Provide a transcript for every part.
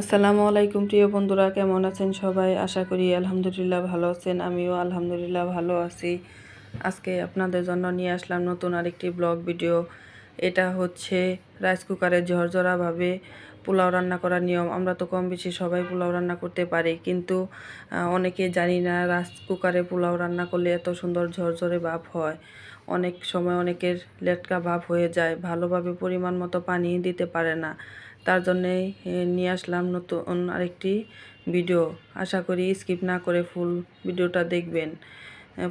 আসসালামু আলাইকুম, প্রিয় বন্ধুরা, কেমন আছেন সবাই? আশা করি আলহামদুলিল্লাহ ভালো আছেন, আমিও আলহামদুলিল্লাহ ভালো আছি। আজকে আপনাদের জন্য নিয়ে আসলাম নতুন আরেকটি ব্লগ ভিডিও। এটা হচ্ছে রাইস কুকারে ঝরঝরাভাবে পোলাও রান্না করার নিয়ম। আমরা তো কম বেশি সবাই পোলাও রান্না করতে পারি, কিন্তু অনেকে জানি না রাইস কুকারে পোলাও রান্না করলে এত সুন্দর ঝরঝরে ভাব হয়। অনেক সময় অনেকের লেটকা ভাব হয়ে যায়, ভালোভাবে পরিমাণ মতো পানি দিতে পারে না। তার জন্যেই নিয়ে আসলাম নতুন আরেকটি ভিডিও। আশা করি স্কিপ না করে ফুল ভিডিওটা দেখবেন।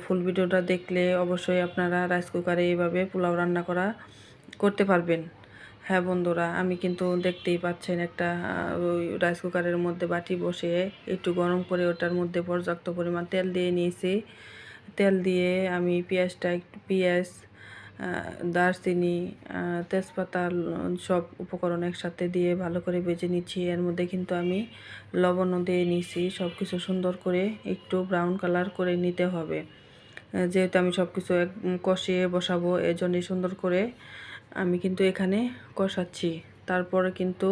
ফুল ভিডিওটা দেখলে অবশ্যই আপনারা রাইস কুকারে এইভাবে পোলাও রান্না করা করতে পারবেন। হ্যাঁ বন্ধুরা, আমি কিন্তু দেখতেই পাচ্ছেন একটা ওই রাইস কুকারের মধ্যে বাটি বসিয়ে একটু গরম করে ওটার মধ্যে পর্যাপ্ত পরিমাণ তেল দিয়ে নিয়েছি। তেল দিয়ে আমি পেঁয়াজটা একটু, পেঁয়াজ দারচিনি তেজপাতা সব উপকরণ একসাথে দিয়ে ভালো করে বেজে নিচ্ছি। এর মধ্যে কিন্তু আমি লবণও দিয়ে নিছি। সব কিছু সুন্দর করে একটু ব্রাউন কালার করে নিতে হবে। যেহেতু আমি সব কিছু এক কষিয়ে বসাবো এর জন্যই সুন্দর করে আমি কিন্তু এখানে কষাচ্ছি। তারপরে কিন্তু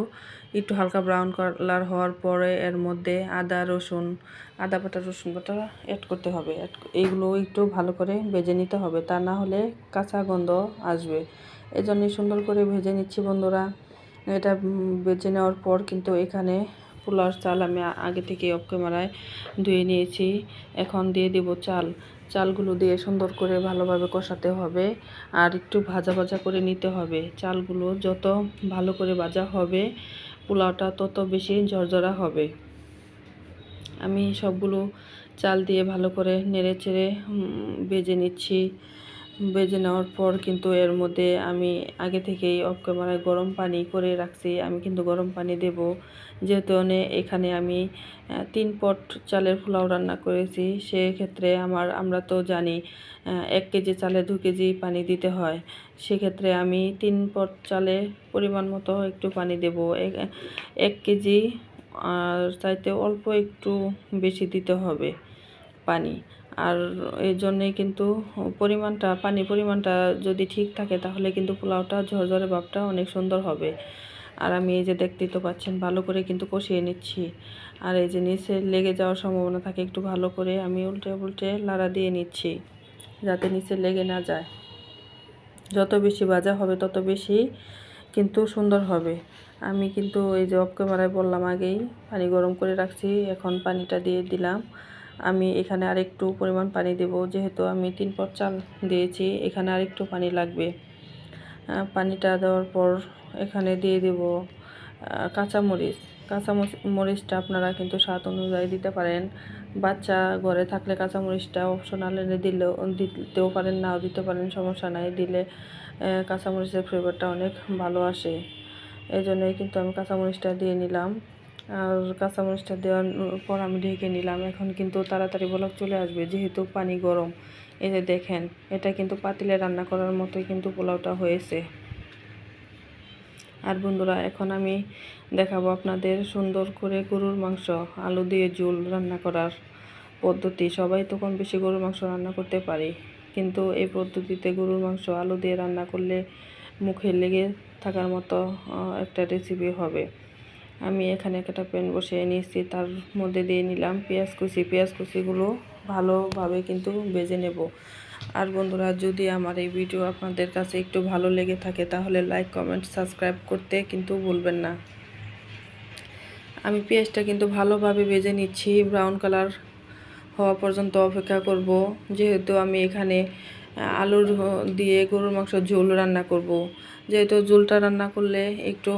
একটু হালকা ব্রাউন কালার হওয়ার পরে এর মধ্যে আদা, রসুন, আদা বাটা, রসুন বাটা অ্যাড করতে হবে। এইগুলো একটু ভালো করে ভেজে নিতে হবে। তা না হলে কাঁচা গন্ধ আসবে। এই জন্যই সুন্দর করে ভেজে নিচ্ছি বন্ধুরা। এটা বেজে নেওয়ার পর কিন্তু এখানে পোলার চাল আমি আগে থেকে অফ ক্যামেরায় ধুয়ে নিয়েছি। এখন দিয়ে দেব চাল। চালগুলো দিয়ে সুন্দর করে ভালোভাবে কষাতে হবে আর একটু ভাজা ভাজা করে নিতে হবে। চালগুলো যত ভালো করে ভাজা হবে, পোলাওটা তত বেশি ঝরঝরা হবে। আমি সবগুলো চাল দিয়ে ভালো করে নেড়ে চেড়ে বেজে নিচ্ছি। বেজে নেওয়ার পর কিন্তু এর মধ্যে আমি আগে থেকেই অফ গরম পানি করে রাখছি, আমি কিন্তু গরম পানি দেব। যেহেতু এখানে আমি তিন পট চালের পোলাও রান্না করেছি, সেক্ষেত্রে আমার, আমরা তো জানি এক কেজি চালে দু কেজি পানি দিতে হয়। সেক্ষেত্রে আমি তিন পট চালে পরিমাণ মতো একটু পানি দেব। এক কেজি, আর চাইতে অল্প একটু বেশি দিতে হবে পানি। আর এই জন্যে কিন্তু পরিমাণটা পানির পরিমাণটা যদি ঠিক থাকে তাহলে কিন্তু পোলাওটা, ঝরঝরে ভাবটা অনেক সুন্দর হবে। আর আমি এই যে দেখতেই তো পাচ্ছেন, ভালো করে কিন্তু কষিয়ে নিচ্ছি। আর এই যে নিচে লেগে যাওয়ার সম্ভাবনা থাকে, একটু ভালো করে আমি উল্টে উল্টে লাড়া দিয়ে নিচ্ছি, যাতে নিচে লেগে না যায়। যত বেশি ভাজা হবে তত বেশি কিন্তু সুন্দর হবে। আমি কিন্তু এই যে অফ ক্যামেরায় বললাম আগেই, পানি গরম করে রাখছি, এখন পানিটা দিয়ে দিলাম। আমি এখানে আরেকটু পরিমাণ পানি দেব। যেহেতু আমি তিন পট চাল দিয়েছি, এখানে আরেকটু পানি লাগবে। পানিটা দেওয়ার পর এখানে দিয়ে দেব কাঁচামরিচ। কাঁচা মরিচটা আপনারা কিন্তু স্বাদ অনুযায়ী দিতে পারেন। বাচ্চা ঘরে থাকলে কাঁচামরিচটা অপশনাল এনে দিলেও, দিতেও পারেন, নাও দিতে পারেন, সমস্যা নাই। দিলে কাঁচামরিচের ফ্লেভারটা অনেক ভালো আসে। এই জন্যই কিন্তু আমি কাঁচামরিচটা দিয়ে নিলাম। আর কাঁচামরিচটা দেওয়ার পর আমি ঢেকে নিলাম। এখন কিন্তু তাড়াতাড়ি বলক চলে আসবে, যেহেতু পানি গরম। যে দেখেন, এটা কিন্তু পাতিলে রান্না করার মতোই কিন্তু পোলাওটা হয়েছে। আর বন্ধুরা, এখন আমি দেখাবো আপনাদের সুন্দর করে গরুর মাংস, আলু দিয়ে ঝোল রান্না করার পদ্ধতি। সবাই তো কম বেশি গরুর মাংস রান্না করতে পারি, কিন্তু এই পদ্ধতিতে গরুর মাংস, আলু দিয়ে রান্না করলে মুখে লেগে থাকার মতো একটা রেসিপি হবে। আমি এখানে একটা প্যান বসিয়ে নিয়েছি, তার মধ্যে দিয়ে নিলাম পেঁয়াজ কুচি। পেঁয়াজ কুচিগুলো ভালোভাবে কিন্তু ভেজে নেব। আর বন্ধুরা, যদি আমার এই ভিডিও আপনাদের কাছে একটু ভালো লেগে থাকে, তাহলে লাইক কমেন্ট সাবস্ক্রাইব করতে কিন্তু ভুলবেন না। আমি পেঁয়াজটা কিন্তু ভালোভাবে বেজে নিচ্ছি ব্রাউন কালার হওয়া পর্যন্ত অপেক্ষা করব। যেহেতু আমি এখানে আলুর দিয়ে গরুর মাংস ঝোল রান্না করব। যেহেতু ঝোলটা রান্না করলে একটু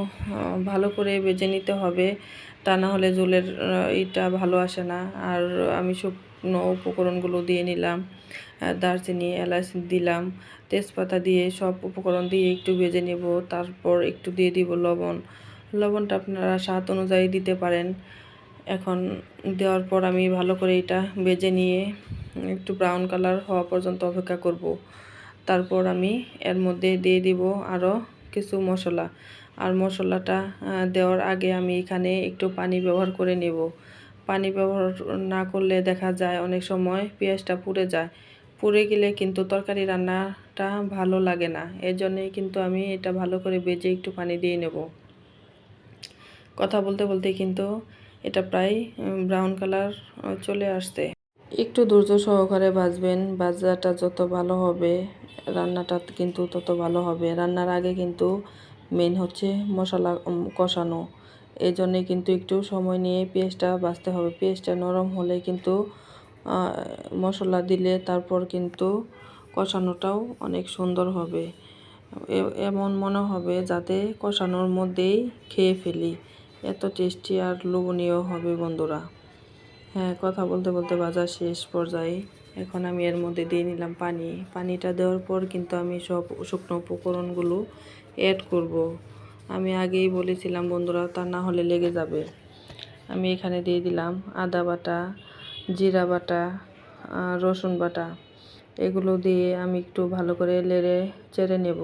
ভালো করে বেজে নিতে হবে, তা না হলে ঝোলের ইটা ভালো আসে না। আর আমি শুকনো উপকরণগুলো দিয়ে নিলাম দারচিনি, এলাচ দিলাম, তেজপাতা দিয়ে সব উপকরণ দিয়ে একটু ভেজে নেব। তারপর একটু দিয়ে দিব লবণ। লবণটা আপনারা স্বাদ অনুযায়ী দিতে পারেন। এখন দেওয়ার পর আমি ভালো করে এটা বেজে নিয়ে একটু ব্রাউন কালার হওয়া পর্যন্ত অপেক্ষা করব। তারপর আমি এর মধ্যে দিয়ে দিব আরও কিছু মশলা। আর মশলাটা দেওয়ার আগে আমি এখানে একটু পানি ব্যবহার করে নেব। পানি ব্যবহার না করলে দেখা যায় অনেক সময় পেঁয়াজটা পুড়ে যায়। পুড়ে গেলে কিন্তু তরকারি রান্নাটা ভালো লাগে না। এর জন্যই কিন্তু আমি এটা ভালো করে বেজে একটু পানি দিয়ে নেব। কথা বলতে বলতে কিন্তু এটা প্রায় ব্রাউন কালার চলে আসছে। একটু ধৈর্য সহকারে ভাজবেন ভাজাটা যত ভালো হবে, রান্নাটা কিন্তু তত ভালো হবে। রান্নার আগে কিন্তু মেন হচ্ছে মশলা কষানো। এই জন্যে কিন্তু একটু সময় নিয়ে পেঁয়াজটা ভাজতে হবে। পেঁয়াজটা নরম হলে কিন্তু মশলা দিলে তারপর কিন্তু কষানোটাও অনেক সুন্দর হবে। এমন মনে হবে যাতে কষানোর মধ্যেই খেয়ে ফেলি। এত টেস্টি আর লোভনীয় হবে বন্ধুরা। হ্যাঁ কথা বলতে বলতে বাজার শেষ পর্যায়ে এখন আমি এর মধ্যে দিয়ে নিলাম পানি। পানিটা দেওয়ার পর কিন্তু আমি সব শুকনো উপকরণগুলো অ্যাড করব। আমি আগেই বলেছিলাম বন্ধুরা, তা না হলে লেগে যাবে। আমি এখানে দিয়ে দিলাম আদা বাটা, জিরা বাটা রসুন বাটা। এগুলো দিয়ে আমি একটু ভালো করে লেড়ে চেড়ে নেব।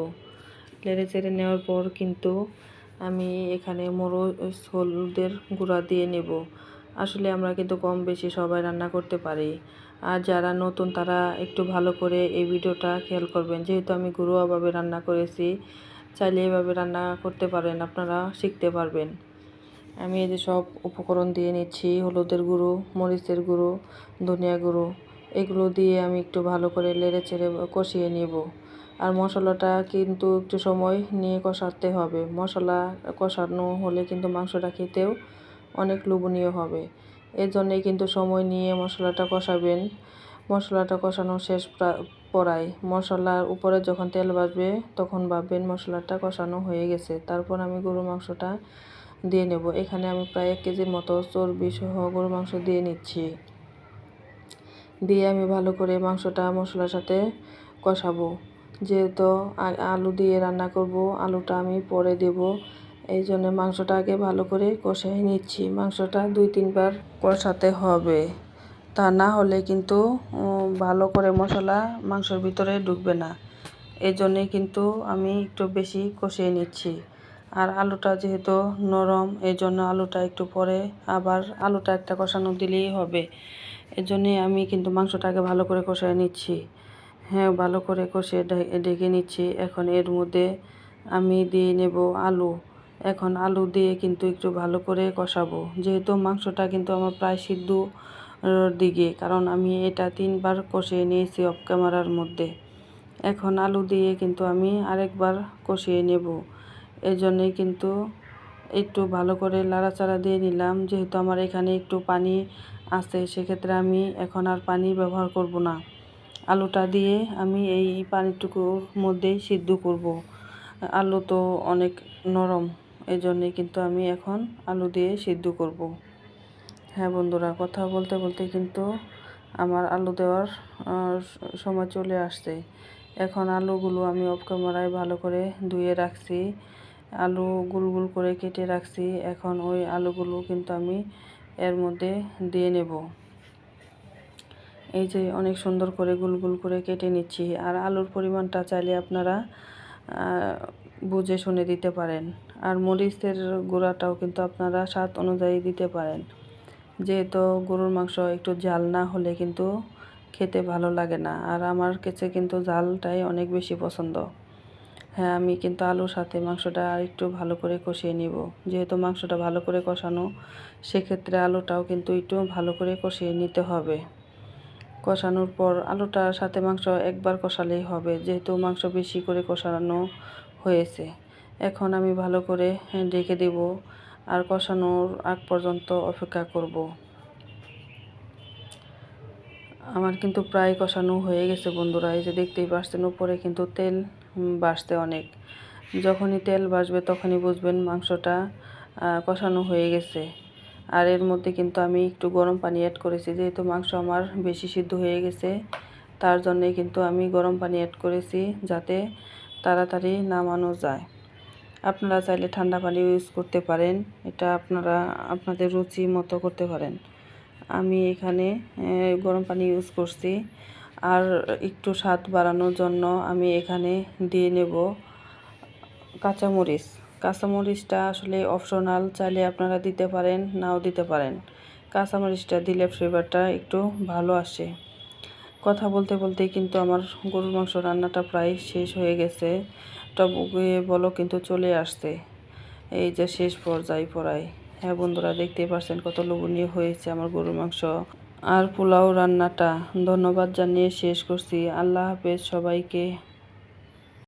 লেড়ে চেড়ে নেওয়ার পর কিন্তু আমি এখানে মরিচ হলুদের গুঁড়া দিয়ে নেব। আসলে আমরা কিন্তু কম বেশি সবাই রান্না করতে পারি। আর যারা নতুন, তারা একটু ভালো করে এই ভিডিওটা খেয়াল করবেন। যেহেতু আমি ঘরোয়াভাবে রান্না করেছি, চাইলে এভাবে রান্না করতে পারেন, আপনারা শিখতে পারবেন। আমি এই যে সব উপকরণ দিয়ে নিচ্ছি, হলুদের গুঁড়ো, মরিচের গুঁড়ো, ধনিয়া গুঁড়ো, এগুলো দিয়ে আমি একটু ভালো করে লেড়ে চেড়ে কষিয়ে নেব। আর মশলাটা কিন্তু একটু সময় নিয়ে কষাতে হবে। মশলা কষানো হলে কিন্তু মাংসটা খেতেও অনেক লোভনীয় হবে। এর জন্যে কিন্তু সময় নিয়ে মশলাটা কষাবেন। মশলাটা কষানো শেষ পড়ায়। মশলার উপরে যখন তেল বাজবে, তখন ভাববেন মশলাটা কষানো হয়ে গেছে। তারপর আমি গরু মাংসটা দিয়ে নেব। এখানে আমি প্রায় এক কেজির মতো চর্বি সহ গরু মাংস দিয়ে নিচ্ছি। দিয়ে আমি ভালো করে মাংসটা মশলার সাথে কষাবো। যেহেতু আলু দিয়ে রান্না করব, আলুটা আমি পরে দেব। এই জন্য মাংসটা আগে ভালো করে কষাই নিচ্ছি। মাংসটা দুই তিনবার কষাতে হবে। তা না হলে কিন্তু ভালো করে মশলা মাংসর ভিতরে ঢুকবে না। এই জন্যে কিন্তু আমি একটু বেশি কষিয়ে নিচ্ছি। আর আলুটা যেহেতু নরম, এই জন্য আলুটা একটু পরে আবার আলুটা একটা কষানো দিলেই হবে। এর জন্যে আমি কিন্তু মাংসটাকে ভালো করে কষিয়ে নিচ্ছি। হ্যাঁ ভালো করে কষিয়ে ঢে- ঢেকে নিচ্ছি। এখন এর মধ্যে আমি দিয়ে নেব আলু। এখন আলু দিয়ে কিন্তু একটু ভালো করে কষাবো। যেহেতু মাংসটা কিন্তু আমার প্রায় সিদ্ধ দিকে, কারণ আমি এটা তিনবার কষিয়ে নিয়েছি অফ ক্যামেরার মধ্যে। এখন আলু দিয়ে কিন্তু আমি আরেকবার কষিয়ে নেব। এই জন্যেই কিন্তু একটু ভালো করে লাড়াচাড়া দিয়ে নিলাম। যেহেতু আমার এখানে একটু পানি আছে, সেক্ষেত্রে আমি এখন আর পানি ব্যবহার করব না। আলুটা দিয়ে আমি এই পানিটুকুর মধ্যেই সিদ্ধ করব। আলু তো অনেক নরম এই জন্যে কিন্তু আমি এখন আলু দিয়ে সিদ্ধ করব। হ্যাঁ বন্ধুরা, কথা বলতে বলতে কিন্তু আমার আলু দেওয়ার সময় চলে আসছে। এখন আলুগুলো আমি অফ ক্যামেরায় ভালো করে ধুয়ে রাখছি। আলু গুল গুল করে কেটে রাখছি। এখন ওই আলুগুলো কিন্তু আমি এর মধ্যে দিয়ে নেব। এই যে অনেক সুন্দর করে গুল গুল করে কেটে নিচ্ছি। আর আলুর পরিমাণটা চাইলে আপনারা বুঝে শুনে দিতে পারেন। আর মরিচের গুঁড়াটাও কিন্তু আপনারা স্বাদ অনুযায়ী দিতে পারেন। যেহেতু গরুর মাংস একটু ঝাল না হলে কিন্তু খেতে ভালো লাগে না। আর আমার কাছে কিন্তু ঝালটাই অনেক বেশি পছন্দ। হ্যাঁ আমি কিন্তু আলুর সাথে মাংসটা আর একটু ভালো করে কষিয়ে নিব। যেহেতু মাংসটা ভালো করে কষানো, সেক্ষেত্রে আলুটাও কিন্তু একটু ভালো করে কষিয়ে নিতে হবে। কষানোর পর আলুটার সাথে মাংস একবার কষালেই হবে, যেহেতু মাংস বেশি করে কষানো হয়েছে। এখন আমি ভালো করে ঢেকে দেব আর কষানোর আগ পর্যন্ত অপেক্ষা করব। আমার কিন্তু প্রায় কষানো হয়ে গেছে বন্ধুরা, এই যে দেখতেই পাচ্ছেন উপরে কিন্তু তেল বাড়ছে অনেক। যখনই তেল বাসবে তখনই বুঝবেন মাংসটা কষানো হয়ে গেছে। আর এর মধ্যে কিন্তু আমি একটু গরম পানি অ্যাড করেছি, যেহেতু মাংস আমার বেশি সিদ্ধ হয়ে গেছে, তার জন্যে কিন্তু আমি গরম পানি অ্যাড করেছি যাতে তাড়াতাড়ি নামানো যায়। আপনারা চাইলে ঠান্ডা পানি ইউজ করতে পারেন, এটা আপনারা আপনাদের রুচি মতো করতে পারেন। আমি এখানে গরম পানি ইউজ করছি, আর একটু স্বাদ বাড়ানোর জন্য আমি এখানে দিয়ে নেব কাঁচামরিচ। কাঁচামরিচটা আসলে অপশনাল চাইলে আপনারা দিতে পারেন, নাও দিতে পারেন। কাঁচামরিচটা দিলে ফ্লেভারটা একটু ভালো আসে। কথা বলতে বলতে কিন্তু আমার গরুর মাংস রান্নাটা প্রায় শেষ হয়ে গেছে। টবকে বলো কিন্তু চলে আসছে। এই যে শেষ পর্যায়ে পড়ায়। হ্যাঁ বন্ধুরা, দেখতেই পারছেন কত লোভনীয় হয়েছে আমার গরুর মাংস। আর পোলাও রান্নাটা ধন্যবাদ জানিয়ে শেষ করছি। আল্লাহ হাফেজ সবাইকে।